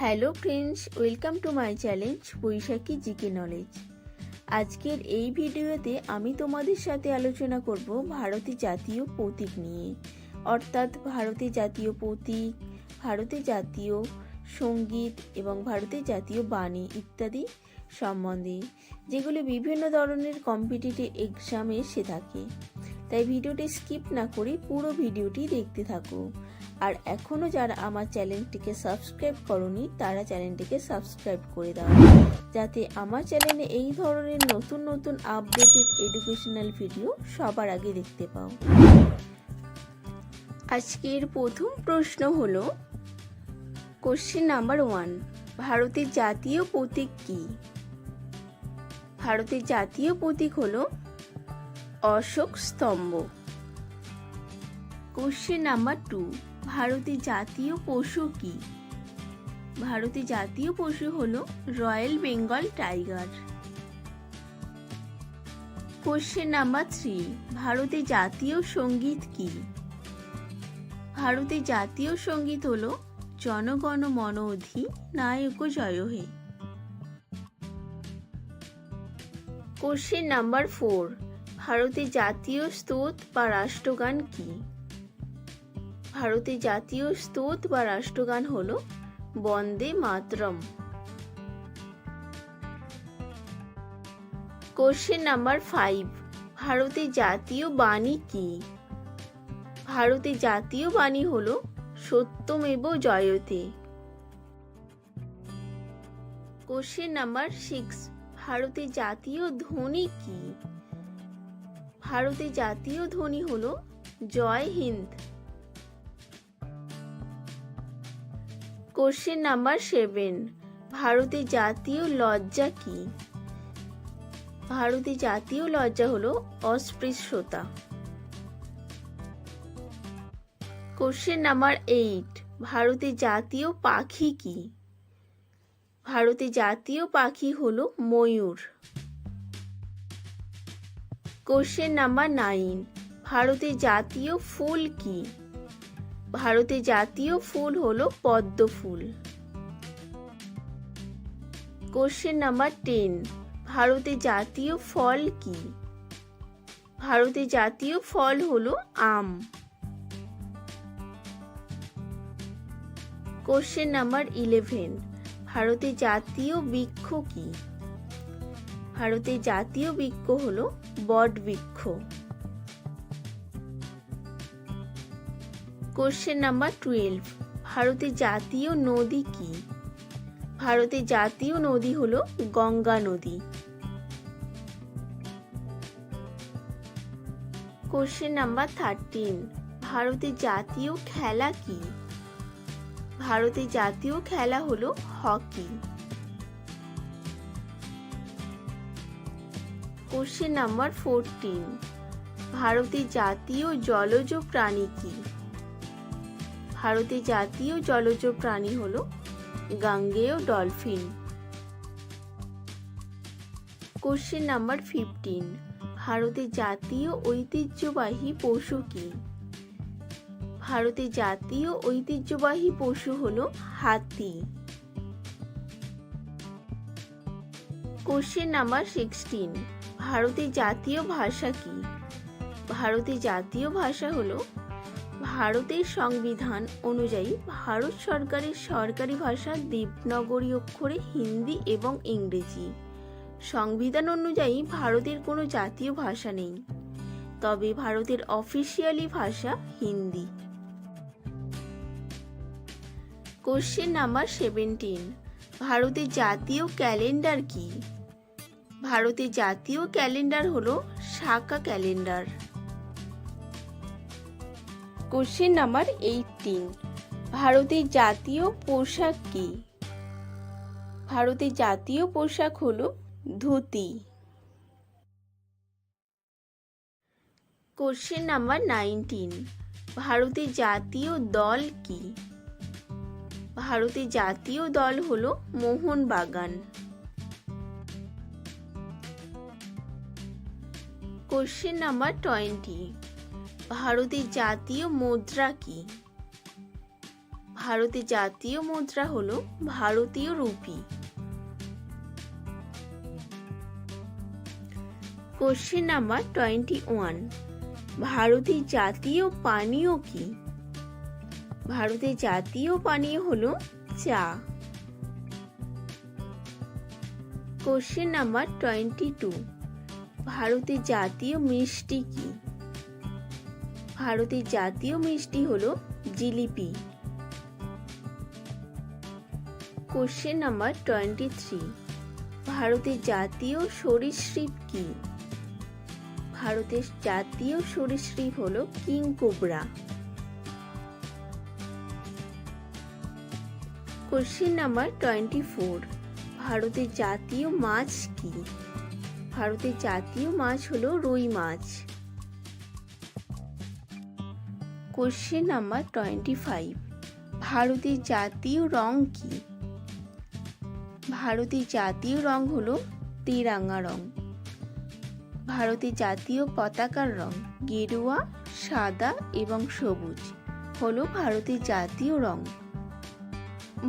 Hello friends, welcome to my challenge Baishakhi GK knowledge. আজকের এই ভিডিওতে আমি তোমাদের সাথে আলোচনা করব ভারতের জাতীয় প্রতীক নিয়ে। অর্থাৎ ভারতের জাতীয় প্রতীক ভারতের জাতীয় সংগীত এবং ভারতের জাতীয় বাণী ইত্যাদি সম্বন্ধে, যেগুলি বিভিন্ন ধরনের কম্পিটিটিভ এক্সামে এসে থাকে। তাই ভিডিওটি স্কিপ না করে পুরো ভিডিওটি দেখতে থাকো। আর এখনও যারা আমার চ্যানেলটিকে সাবস্ক্রাইব করনি, তারা চ্যানেলটিকে সাবস্ক্রাইব করে দাও। যাতে আমার চ্যানেলে এই ধরনের নতুন নতুন আপডেটেড এডুকেশনাল ভিডিও সবার আগে দেখতে পাও। আজকের প্রথম প্রশ্ন হলো কোশ্চেন নাম্বার ওয়ান ভারতের জাতীয় প্রতীক কি? ভারতের জাতীয় প্রতীক হলো অশোক স্তম্ভ। কোশ্চেন নাম্বার টু ভারতের জাতীয় পশু কি? ভারতের জাতীয় পশু হলো royal Bengal tiger question number three ভারতের জাতীয় সংগীত কি? ভারতের জাতীয় সংগীত হলো জনগণ মন অধি নায়ক জয় হে কোশ্চেন নাম্বার ফোর ভারতের জাতীয় স্তোত বা রাষ্ট্রগান কি? ভারতের জাতীয় স্তোত বা রাষ্ট্রগান হল Bande Mataram. Question number five ভারতের জাতীয় বাণী কি? ভারতের জাতীয় বাণী হল Satyameva Jayate. Question number six ভারতের জাতীয় ধ্বনি কি? ভারতের জাতীয় ধ্বনি হল Jai Hind. Question number seven ভারতের জাতীয় লজ্জা কি? ভারতের জাতীয় লজ্জা হলো অস্পৃশ্যতা। কোশ্চেন নাম্বার এইট ভারতের জাতীয় পাখি কি? ভারতের জাতীয় পাখি হলো ময়ূর। কোশ্চেন নাম্বার নাইন ভারতের জাতীয় ফুল কি? ভারতের জাতীয় ফুল হলো পদ্ম ফুল। কোশ্চেন নাম্বার টেন ভারতের জাতীয় ফল কি? ভারতের জাতীয় ফল হলো আম। কোশ্চেন নাম্বার ইলেভেন ভারতের জাতীয় বৃক্ষ কি? ভারতের জাতীয় বৃক্ষ হল বট বৃক্ষ। কোশ্চেন নাম্বার টুয়েলভ ভারতের জাতীয় নদী কি? ভারতের জাতীয় নদী হল গঙ্গা নদী। কোশ্চেন নাম্বার থার্টিন ভারতের জাতীয় খেলা কি? ভারতের জাতীয় খেলা হলো হকি। কোশ্চেন নাম্বার ফোরটিন ভারতের জাতীয় জলজ প্রাণী কি? ভারতের জাতীয় জলজ প্রাণী হল গাঙ্গেয় ডলফিন। কোশ্চেন নাম্বার ফিফটিন ভারতের জাতীয় ঐতিহ্যবাহী পশু কি? ভারতের জাতীয় ঐতিহ্যবাহী পশু হল হাতি। কোশ্চেন নাম্বার সিক্সটিন ভারতের জাতীয় ভাষা কি? ভারতের জাতীয় ভাষা হলো ভারতের সংবিধান অনুযায়ী ভারত সরকারের সরকারি ভাষা দেবনগরী অক্ষরে হিন্দি এবং ইংরেজি। সংবিধান অনুযায়ী ভারতের কোনো জাতীয় ভাষা নেই। তবে ভারতের অফিসিয়ালি ভাষা হিন্দি। কোশ্চেন নাম্বার সেভেন্টিন ভারতের জাতীয় ক্যালেন্ডার কি? ভারতের জাতীয় ক্যালেন্ডার হলো Saka calendar. Question number eighteen ভারতের জাতীয় পোশাক কি? ভারতের জাতীয় পোশাক হলো ধুতি। কোশ্চেন নাম্বার নাইনটিন ভারতের জাতীয় দল কি? ভারতের জাতীয় দল হলো মোহনবাগান। Question number twenty. ভারতের জাতীয় মুদ্রা কি? ভারতের জাতীয় মুদ্রা হল ভারতীয় rupee. Question number twenty one. ভারতের জাতীয় পানীয় কি? ভারতের জাতীয় পানীয় হল চা। Question number twenty two. ভারতের জাতীয় মিষ্টি কি? ভারতের জাতীয় মিষ্টি হলো jalebi. Question number twenty three ভারতের জাতীয় সরীসৃপ কি? ভারতের জাতীয় সরীসৃপ হলো king cobra. Question number twenty four ভারতের জাতীয় মাছ কি? ভারতের জাতীয় মাছ হলো রুই মাছ। কোশ্চেন নাম্বার টোয়েন্টি ফাইভ ভারতের জাতীয় রং কি? ভারতের জাতীয় রং হলো তিরাঙ্গা রং। ভারতের জাতীয় পতাকার রং গেরুয়া, সাদা এবং সবুজ। হলো ভারতের জাতীয় রং।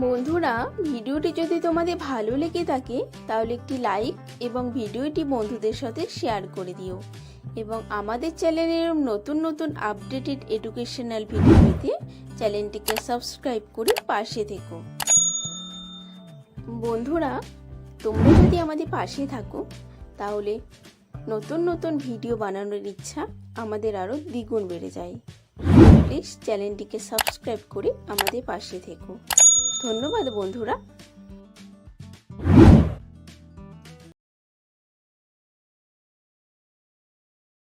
বন্ধুরা, ভিডিওটি যদি তোমাদের ভালো লেগে থাকে, তাহলে একটি লাইক এবং ভিডিওটি বন্ধুদের সাথে শেয়ার করে দিও। এবং আমাদের চ্যানেলের নতুন নতুন আপডেটেড এডুকেশনাল ভিডিও পেতে চ্যানেলটিকে সাবস্ক্রাইব করে পাশে থেকো। বন্ধুরা, তোমরা যদি আমাদের পাশে থাকো, তাহলে নতুন নতুন ভিডিও বানানোর ইচ্ছা আমাদের আরও দ্বিগুণ বেড়ে যায়। প্লিজ চ্যানেলটিকে সাবস্ক্রাইব করে আমাদের পাশে থেকো। ধন্যবাদ বন্ধুরা।